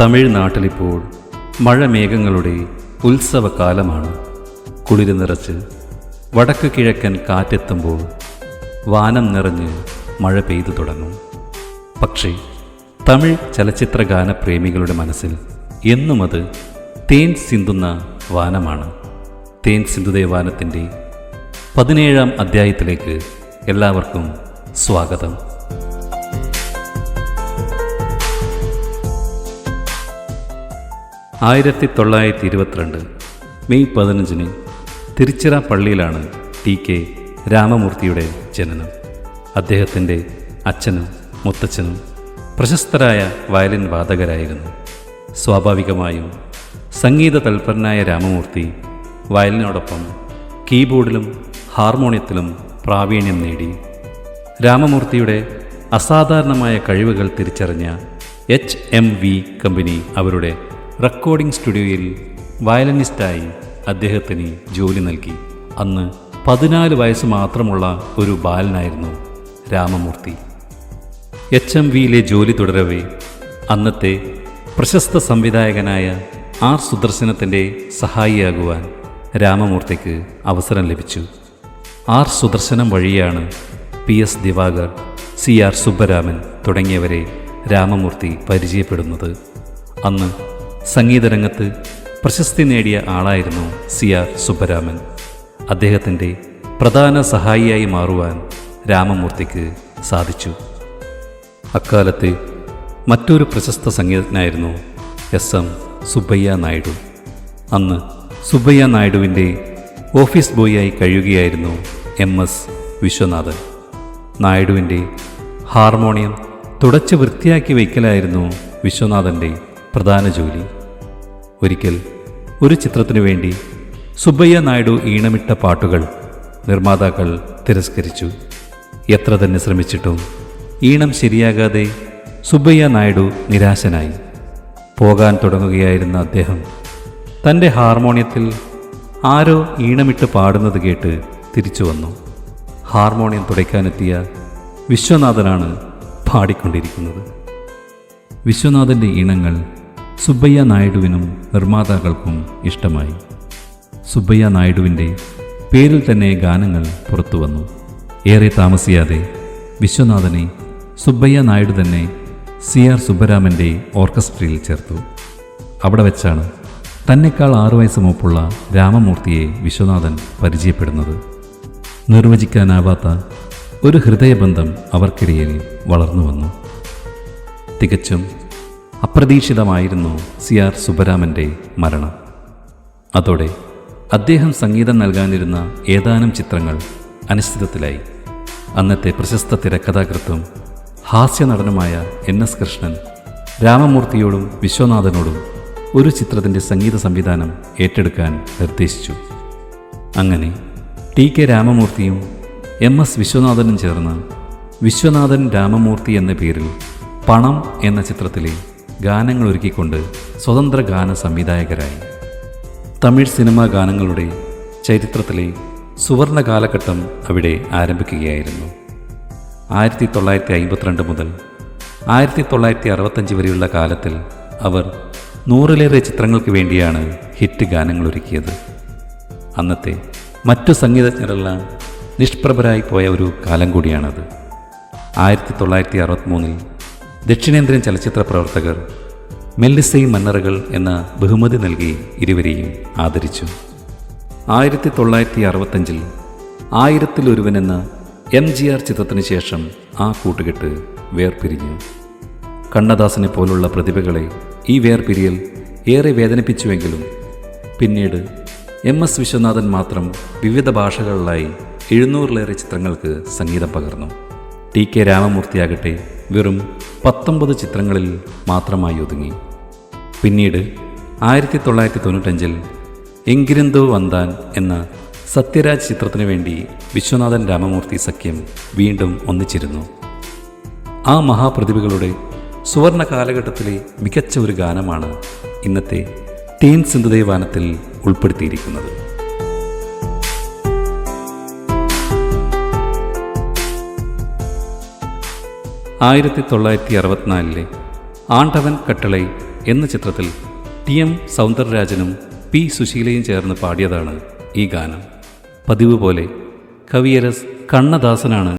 തമിഴ്നാട്ടിലിപ്പോൾ മഴമേഘങ്ങളുടെ ഉത്സവകാലമാണ്. കുളിര് നിറച്ച് വടക്ക് കിഴക്കൻ കാറ്റെത്തുമ്പോൾ വാനം നിറഞ്ഞ് മഴ പെയ്തു തുടങ്ങും. പക്ഷേ തമിഴ് ചലച്ചിത്ര ഗാനപ്രേമികളുടെ മനസ്സിൽ എന്നും അത് തേൻ സിന്തുന്ന വാനമാണ്. തേൻ സിന്ധുദേ വാനത്തിന്റെ പതിനേഴാം അധ്യായത്തിലേക്ക് എല്ലാവർക്കും സ്വാഗതം. ആയിരത്തി തൊള്ളായിരത്തി ഇരുപത്തിരണ്ട് മെയ് പതിനഞ്ചിന് തിരുച്ചിറ പള്ളിയിലാണ് ടി കെ രാമമൂർത്തിയുടെ ജനനം. അദ്ദേഹത്തിന്റെ അച്ഛനും മുത്തച്ഛനും പ്രശസ്തരായ വയലിൻ വാദകരായിരുന്നു. സ്വാഭാവികമായും സംഗീത തൽപരനായ രാമമൂർത്തി വയലിനോടൊപ്പം കീബോർഡിലും ഹാർമോണിയത്തിലും പ്രാവീണ്യം നേടി. രാമമൂർത്തിയുടെ അസാധാരണമായ കഴിവുകൾ തിരിച്ചറിഞ്ഞ എച്ച് എം വി കമ്പനി അവരുടെ റെക്കോർഡിംഗ് സ്റ്റുഡിയോയിൽ വയലനിസ്റ്റായി അദ്ദേഹത്തിന് ജോലി നൽകി. അന്ന് പതിനാല് വയസ്സ് മാത്രമുള്ള ഒരു ബാലനായിരുന്നു രാമമൂർത്തി. എച്ച് എം വിയിലെ ജോലി തുടരവേ അന്നത്തെ പ്രശസ്ത സംവിധായകനായ ആർ സുദർശനത്തിന്റെ സഹായിയാകുവാൻ രാമമൂർത്തിക്ക് അവസരം ലഭിച്ചു. ആർ സുദർശനം വഴിയാണ് P S Divakar C R Subbaraman തുടങ്ങിയവരെ രാമമൂർത്തി പരിചയപ്പെടുന്നത്. അന്ന് സംഗീതരംഗത്ത് പ്രശസ്തി നേടിയ ആളായിരുന്നു സി ആർ സുബ്ബരാമൻ. അദ്ദേഹത്തിന്റെ പ്രധാന സഹായിയായി മാറുവാൻ രാമമൂർത്തിക്ക് സാധിച്ചു. അക്കാലത്ത് മറ്റൊരു പ്രശസ്ത സംഗീതജ്ഞനായിരുന്നു എസ് എം സുബ്ബയ്യ നായിഡു. അന്ന് സുബ്ബയ്യ നായിഡുവിന്റെ ഓഫീസ് ബോയിയായി കഴിയുകയായിരുന്നു എം എസ് വിശ്വനാഥൻ. നായിഡുവിന്റെ ഹാർമോണിയം തുടച്ച് വൃത്തിയാക്കി വയ്ക്കലായിരുന്നു വിശ്വനാഥന്റെ പ്രധാന ജോലി. ഒരിക്കൽ ഒരു ചിത്രത്തിനു വേണ്ടി സുബ്ബയ്യ നായിഡു ഈണമിട്ട പാട്ടുകൾ നിർമ്മാതാക്കൾ തിരസ്കരിച്ചു. എത്ര തന്നെ ശ്രമിച്ചിട്ടും ഈണം ശരിയാകാതെ സുബ്ബയ്യ നായിഡു നിരാശനായി. പോകാൻ തുടങ്ങുകയായിരുന്ന അദ്ദേഹം തന്റെ ഹാർമോണിയത്തിൽ ആരോ ഈണമിട്ട് പാടുന്നത് കേട്ട് തിരിച്ചു വന്നു. ഹാർമോണിയം തുടയ്ക്കാനെത്തിയ വിശ്വനാഥനാണ് പാടിക്കൊണ്ടിരിക്കുന്നത്. വിശ്വനാഥന്റെ ഈണങ്ങൾ സുബ്ബയ്യ നായിഡുവിനും നിർമ്മാതാക്കൾക്കും ഇഷ്ടമായി. സുബ്ബയ്യ നായിഡുവിന്റെ പേരിൽ തന്നെ ഗാനങ്ങൾ പുറത്തു വന്നു. ഏറെ താമസിയാതെ വിശ്വനാഥനെ സുബ്ബയ്യ നായിഡു തന്നെ സി ആർ സുബ്ബരാമന്റെ ഓർക്കസ്ട്രയിൽ ചേർത്തു. അവിടെ വെച്ചാണ് തന്നെക്കാൾ ആറു വയസ്സ് മൂപ്പുള്ള രാമമൂർത്തിയെ വിശ്വനാഥൻ പരിചയപ്പെടുന്നത്. നിർവചിക്കാനാവാത്ത ഒരു ഹൃദയബന്ധം അവർക്കിടയിൽ വളർന്നു വന്നു. തികച്ചും അപ്രതീക്ഷിതമായിരുന്നു സി ആർ സുബരാമന്റെ മരണം. അതോടെ അദ്ദേഹം സംഗീതം നൽകാനിരുന്ന ഏതാനും ചിത്രങ്ങൾ അനിശ്ചിതത്തിലായി. അന്നത്തെ പ്രശസ്ത തിരക്കഥാകൃത്തും ഹാസ്യ നടനുമായ എൻ എസ് കൃഷ്ണൻ രാമമൂർത്തിയോടും വിശ്വനാഥനോടും ഒരു ചിത്രത്തിന്റെ സംഗീത സംവിധാനം ഏറ്റെടുക്കാൻ നിർദ്ദേശിച്ചു. അങ്ങനെ ടി കെ രാമമൂർത്തിയും എം എസ് വിശ്വനാഥനും ചേർന്ന് വിശ്വനാഥൻ രാമമൂർത്തി എന്ന പേരിൽ പണം എന്ന ചിത്രത്തിലെ ഗാനങ്ങൾ ഒരുക്കിക്കൊണ്ട് സ്വതന്ത്ര ഗാന സംവിധായകരായി. തമിഴ് സിനിമാ ഗാനങ്ങളുടെ ചരിത്രത്തിലെ സുവർണ കാലഘട്ടം അവിടെ ആരംഭിക്കുകയായിരുന്നു. ആയിരത്തി തൊള്ളായിരത്തി അമ്പത്തിരണ്ട് മുതൽ ആയിരത്തി തൊള്ളായിരത്തി അറുപത്തഞ്ച് വരെയുള്ള കാലത്തിൽ അവർ നൂറിലേറെ ചിത്രങ്ങൾക്ക് വേണ്ടിയാണ് ഹിറ്റ് ഗാനങ്ങൾ ഒരുക്കിയത് അന്നത്തെ മറ്റു സംഗീതജ്ഞരെല്ലാം നിഷ്പ്രഭരായി പോയ ഒരു കാലം കൂടിയാണത്. ആയിരത്തി തൊള്ളായിരത്തി അറുപത്തിമൂന്നിൽ ദക്ഷിണേന്ത്യൻ ചലച്ചിത്ര പ്രവർത്തകർ മെല്ലിസൈ മന്നറുകൾ എന്ന ബഹുമതി നൽകി ഇരുവരെയും ആദരിച്ചു. ആയിരത്തി തൊള്ളായിരത്തി അറുപത്തഞ്ചിൽ ആയിരത്തിലൊരുവൻ എന്ന എം ജി ആർ ചിത്രത്തിന് ശേഷം ആ കൂട്ടുകെട്ട് വേർപിരിഞ്ഞു. കണ്ണദാസനെ പോലുള്ള പ്രതിഭകളെ ഈ വേർപിരിയൽ ഏറെ വേദനിപ്പിച്ചുവെങ്കിലും പിന്നീട് എം എസ് വിശ്വനാഥൻ മാത്രം വിവിധ ഭാഷകളിലായി എഴുന്നൂറിലേറെ ചിത്രങ്ങൾക്ക് സംഗീതം പകർന്നു. ടി കെ രാമമൂർത്തിയാകട്ടെ വെറും പത്തൊമ്പത് ചിത്രങ്ങളിൽ മാത്രമായി ഒതുങ്ങി. പിന്നീട് ആയിരത്തി തൊള്ളായിരത്തി തൊണ്ണൂറ്റഞ്ചിൽ എങ്കിരന്തോ വന്താൻ എന്ന സത്യരാജ് ചിത്രത്തിനു വേണ്ടി വിശ്വനാഥൻ രാമമൂർത്തി സഖ്യം വീണ്ടും ഒന്നിച്ചിരുന്നു. ആ മഹാപ്രതിഭകളുടെ സുവർണ കാലഘട്ടത്തിലെ മികച്ച ഒരു ഗാനമാണ് ഇന്നത്തെ തേൻ സിന്ധുദേവാനത്തിൽ ഉൾപ്പെടുത്തിയിരിക്കുന്നത്. ആയിരത്തി തൊള്ളായിരത്തി അറുപത്തിനാലിലെ ആണ്ടവൻ കട്ടളൈ എന്ന ചിത്രത്തിൽ ടി എം സൗന്ദരരാജനും പി സുശീലയും ചേർന്ന് പാടിയതാണ് ഈ ഗാനം. പതിവ് പോലെ കവിയരസ് കണ്ണദാസനാണ്